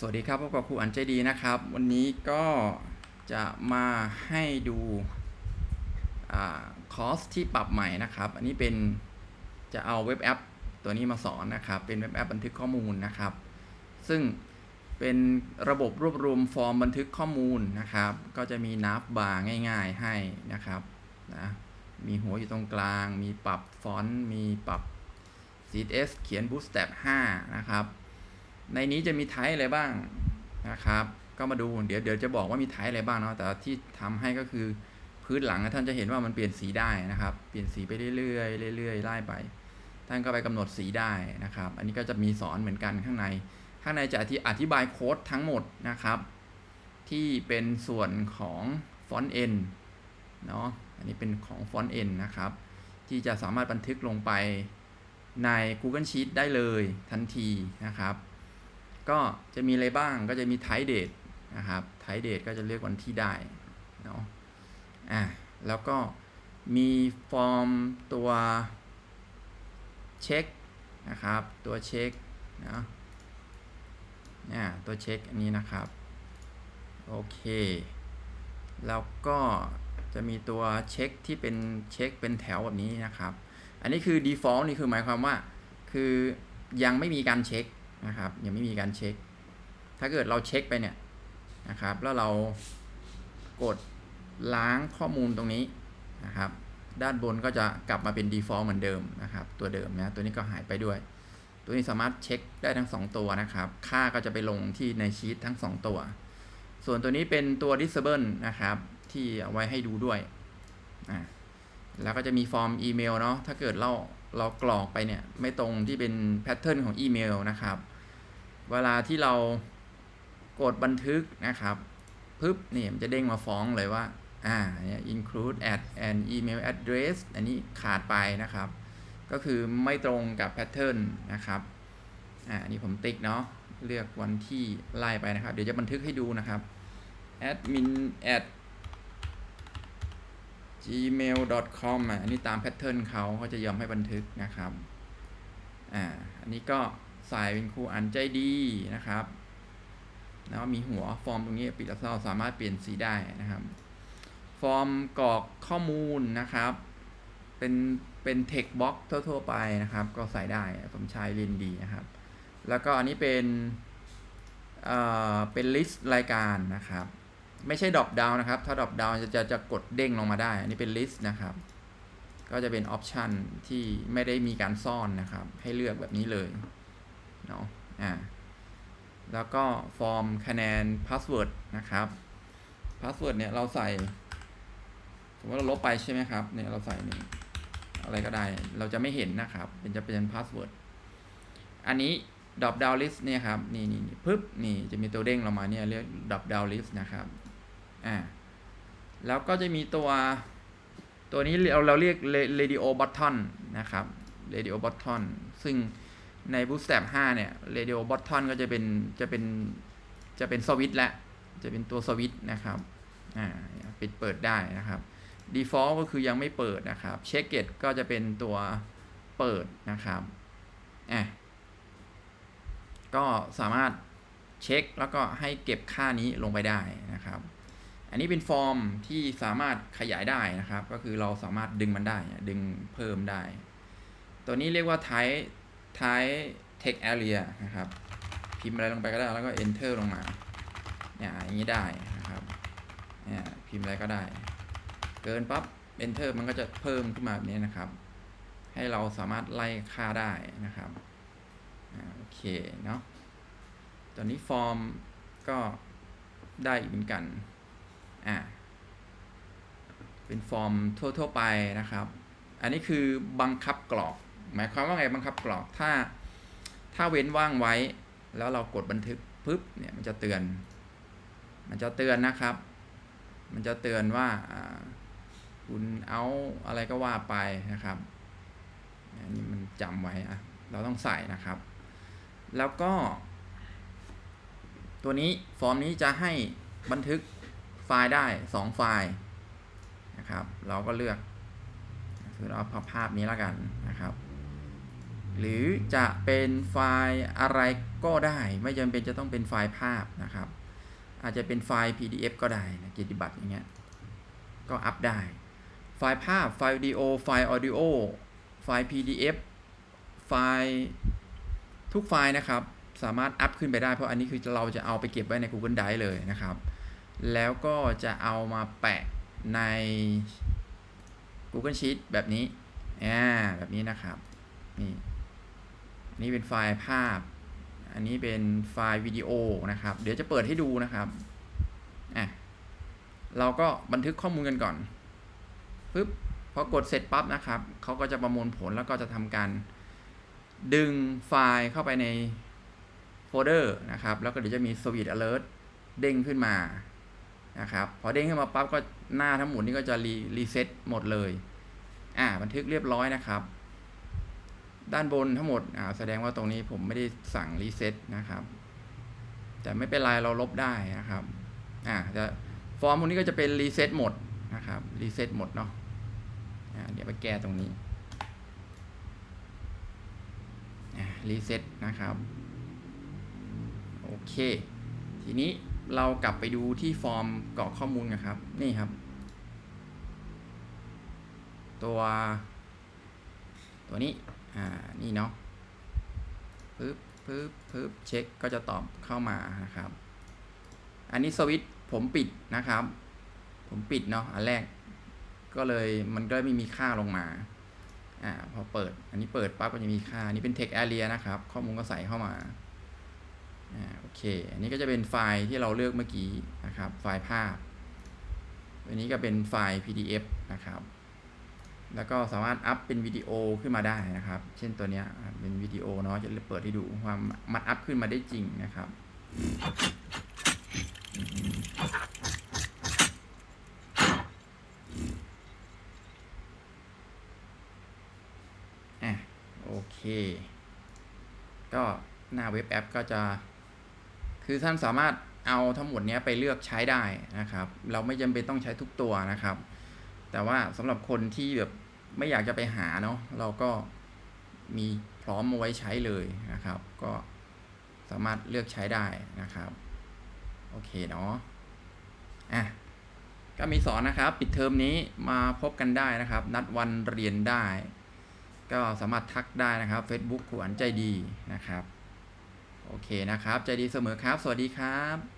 สวัสดีครับพบกับครูอันใจดีนะครับ วันนี้ก็จะมาให้ดูคอร์สที่ปรับใหม่นะครับ อันนี้เป็นจะเอาเว็บแอปตัวนี้มาสอนนะครับ เป็นเว็บแอปบันทึกข้อมูลนะครับ ซึ่งเป็นระบบรวบรวมฟอร์มบันทึกข้อมูลนะครับ ก็จะมีนับบาร์ง่าย ๆให้นะครับนะมีหัวอยู่ตรงกลาง มีปรับฟอนต์มีปรับ CSS เขียน Bootstrap 5 นะครับ ในนี้จะมีไทป์อะไรบ้างนะครับ ก็มาดูเดี๋ยวเดี๋ยวจะบอกว่ามีไทป์อะไรบ้างเนาะแต่ที่ทำให้ก็คือพื้นหลังท่านจะเห็นว่ามันเปลี่ยนสีได้นะครับ เปลี่ยนสีไปเรื่อยๆเรื่อยๆไล่ไป ท่านก็ไปกำหนดสีได้นะครับ อันนี้ก็จะมีสอนเหมือนกันข้างใน ข้างในจะอธิอธิบายโค้ดทั้งหมดนะครับ ที่เป็นส่วนของฟอนต์เอ็นเนาะอันนี้เป็นของฟอนต์เอ็นนะครับ ที่จะสามารถบันทึกลงไปใน Google Sheet ได้เลยทันทีนะครับ ก็จะมีอะไรบ้างก็จะมีไทเด e นะครับไทเด e ก็จะเลือกวันที่ได้เนาะอะแล้วก็มีฟอร์มตัวเช็คนะครับตัวเช็คนะเนี่ยตัวเช็คอันนี้นะครับโอเคแล้วก็จะมีตัวเช็คที่เป็นเช็คเป็นแถวแบบนี้นะครับ อันนี้คือ default นี่คือหมายความว่าคือยังไม่มีการเช็ค นะครับยังไม่มีการเช็ค ถ้าเกิดเราเช็คไปเนี่ยนะครับ แล้วเรากดล้างข้อมูลตรงนี้นะครับ ด้านบนก็จะกลับมาเป็น default เหมือนเดิมนะครับ ตัวเดิมนะตัวนี้ก็หายไปด้วย ตัวนี้สามารถเช็คได้ทั้ง 2 ตัวนะครับ ค่าก็จะไปลงที่ในชีตทั้ง 2 ตัว ส่วนตัวนี้เป็นตัว disable นะครับ ที่เอาไว้ให้ดูด้วยอ่าแล้วก็จะมีฟอร์มอีเมลเนาะถ้าเกิดเรา เรากรอกไปเนี่ยไม่ตรงที่เป็นแพทเทิร์นของอีเมลนะครับ เวลาที่เรากดบันทึกนะครับปึ๊บเนี่มันจะเด้งมาฟ้องเลยว่าอ่าเนี่ย include add an email address อันนี้ขาดไปนะครับ ก็คือไม่ตรงกับแพทเทิร์นนะครับอ่าอันนี้ผมติ๊กเนาะเลือกวันที่ไล่ไปนะครับ เดี๋ยวจะบันทึกให้ดูนะครับ admin at gmail.com อะอันนี้ตามแพทเทิร์นเขาเขาจะยอมให้บันทึกนะครับ อ่า อันนี้ก็ใส่เป็นครูอันใจดีนะครับแล้วมีหัวฟอร์มตรงนี้ปิดแล้วเราสามารถเปลี่ยนสีได้นะครับ ฟอร์มกรอกข้อมูลนะครับ เป็นเป็นเทคบ็อกทั่วๆไปนะครับ ก็ใส่ได้ผมใช้เรียนดีนะครับ แล้วก็อันนี้เป็น เอ่อ เป็นลิสต์รายการนะครับ ไม่ใช่ดรอปดาวนะครับ ถ้าดรอปดาวจะจะจะกดเด้งลงมาได้ อันนี้เป็นลิสต์นะครับ ก็จะเป็นออปชันที่ไม่ได้มีการซ่อนนะครับ ให้เลือกแบบนี้เลย เนาะ อ่า แล้วก็ฟอร์มคะแนนพาสเวิร์ดนะครับพาสเวิร์ดเนี่ยเราใส่สมมติเราลบไปใช่ไหมครับ เนี่ยเราใส่นี่อะไรก็ได้ เราจะไม่เห็นนะครับ เป็นจะเป็นพาสเวิร์ด อันนี้ดรอปดาวลิสต์เนี่ยครับ นี่นี่ปึ๊บ นี่จะมีตัวเด้งลงมาเนี่ยเรียกดรอปดาวลิสต์นะครับ อ่าแล้วก็จะมีตัวตัวนี้เราเราเรียก radio button นะครับ radio button ซึ่งใน bootstrap 5 เนี่ย radio button ก็จะเป็นจะเป็นจะเป็นสวิตช์และจะเป็นตัวสวิตช์นะครับอ่าปิดเปิดได้นะครับ default ก็คือยังไม่เปิดนะครับ check it ก็จะเป็นตัวเปิดนะครับอะก็สามารถเช็คแล้วก็ให้เก็บค่านี้ลงไปได้นะครับ อันนี้เป็นฟอร์มที่สามารถขยายได้นะครับ ก็คือเราสามารถดึงมันได้ ดึงเพิ่มได้ ตัวนี้เรียกว่า type type text area นะครับ พิมพ์อะไรลงไปก็ได้ แล้วก็ enter ลงมาเนี่ยอย่างนี้ได้นะครับเนี่ยพิมพ์อะไรก็ได้ เกินปั๊บ enter มันก็จะเพิ่มขึ้นมาแบบนี้นะครับ ให้เราสามารถไล่ค่าได้นะครับโอเคเนาะตอนนี้ฟอร์มก็ได้อีกเหมือนกัน อ่าเป็นฟอร์มทั่ว ๆ ไปนะครับ อันนี้คือบังคับกรอก หมายความว่าไงบังคับกรอกถ้าถ้าเว้นว่างไว้ แล้วเรากดบันทึกปุ๊บเนี่ยมันจะเตือน มันจะเตือนนะครับ มันจะเตือนว่าคุณเอาอะไรก็ว่าไปนะครับอันนี้มันจำไว้อะเราต้องใส่นะครับ แล้วก็ ตัวนี้ฟอร์มนี้จะให้บันทึก ไฟล์ได้ 2 ไฟล์นะครับ เราก็เลือกคือเอาภาพนี้แล้วกันนะครับ หรือจะเป็นไฟล์อะไรก็ได้ ไม่จำเป็นจะต้องเป็นไฟล์ภาพนะครับ อาจจะเป็นไฟล์ PDF ก็ได้นะกิจบัตรอย่างเงี้ยก็อัพได้ ไฟล์ภาพไฟล์วิดีโอ ไฟล์ออดิโอไฟล์ PDF ไฟล์ทุกไฟล์นะครับ สามารถอัพขึ้นไปได้เพราะอันนี้คือเราจะเอาไปเก็บไว้ใน Google Drive เลยนะครับ แล้วก็จะเอามาแปะใน Google Sheet แบบนี้อ่าแบบนี้นะครับ นี่อันนี้เป็นไฟล์ภาพ อันนี้เป็นไฟล์วิดีโอนะครับ เดี๋ยวจะเปิดให้ดูนะครับอะเราก็บันทึกข้อมูลกันก่อนปึ๊บพอกดเสร็จปั๊บนะครับเขาก็จะประมวลผลแล้วก็จะทำการ ดึงไฟล์เข้าไปในโฟลเดอร์นะครับ แล้วก็เดี๋ยวจะมี Sweet Alert เด้งขึ้นมา นะครับพอเด้งขึ้นมาปั๊บก็หน้าทั้งหมดนี่ก็จะรีรีเซ็ตหมดเลยอ่าบันทึกเรียบร้อยนะครับ ด้านบนทั้งหมดอ่าแสดงว่าตรงนี้ผมไม่ได้สั่งรีเซ็ตนะครับ แต่ไม่เป็นไรเราลบได้นะครับอ่าจะฟอร์มพวกนี้ก็จะเป็นรีเซ็ตหมดนะครับรีเซ็ตหมดเนาะอ่าเดี๋ยวไปแก้ตรงนี้อ่ารีเซ็ตนะครับ โอเค ทีนี้ เรากลับไปดูที่ฟอร์มกรอกข้อมูลกันครับ นี่ครับ ตัว ตัวนี้ อ่า นี่เนาะปึ๊บปึ๊บปึ๊บเช็คก็จะตอบเข้ามานะครับ อันนี้สวิตผมปิดนะครับ ผมปิดเนาะอันแรก ก็เลยมันก็ไม่มีค่าลงมา อ่า พอเปิด อันนี้เปิดปั๊บก็จะมีค่านนี้เป็น text area นะครับ ข้อมูลก็ใส่เข้ามา อ่าโอเค อันนี้ก็จะเป็นไฟล์ที่เราเลือกเมื่อกี้นะครับ ไฟล์ภาพ อันนี้ก็เป็นไฟล์ PDF นะครับ แล้วก็สามารถอัพเป็นวิดีโอขึ้นมาได้นะครับ เช่นตัวเนี้ยเป็นวิดีโอเนาะ จะเปิดให้ดูว่ามันอัพขึ้นมาได้จริงนะครับ อะโอเค ก็หน้าเว็บแอปก็จะ คือท่านสามารถเอาทั้งหมดนี้ไปเลือกใช้ได้นะครับ เราไม่จำเป็นต้องใช้ทุกตัวนะครับ แต่ว่าสำหรับคนที่แบบไม่อยากจะไปหาเนาะเราก็มีพร้อมมาไว้ใช้เลยนะครับ ก็สามารถเลือกใช้ได้นะครับโอเคเนาะอะก็มีสอนนะครับ ปิดเทอมนี้มาพบกันได้นะครับ นัดวันเรียนได้ ก็สามารถทักได้นะครับ Facebook ขวัญใจดีนะครับ โอเคนะครับ ใจดีเสมอครับ สวัสดีครับ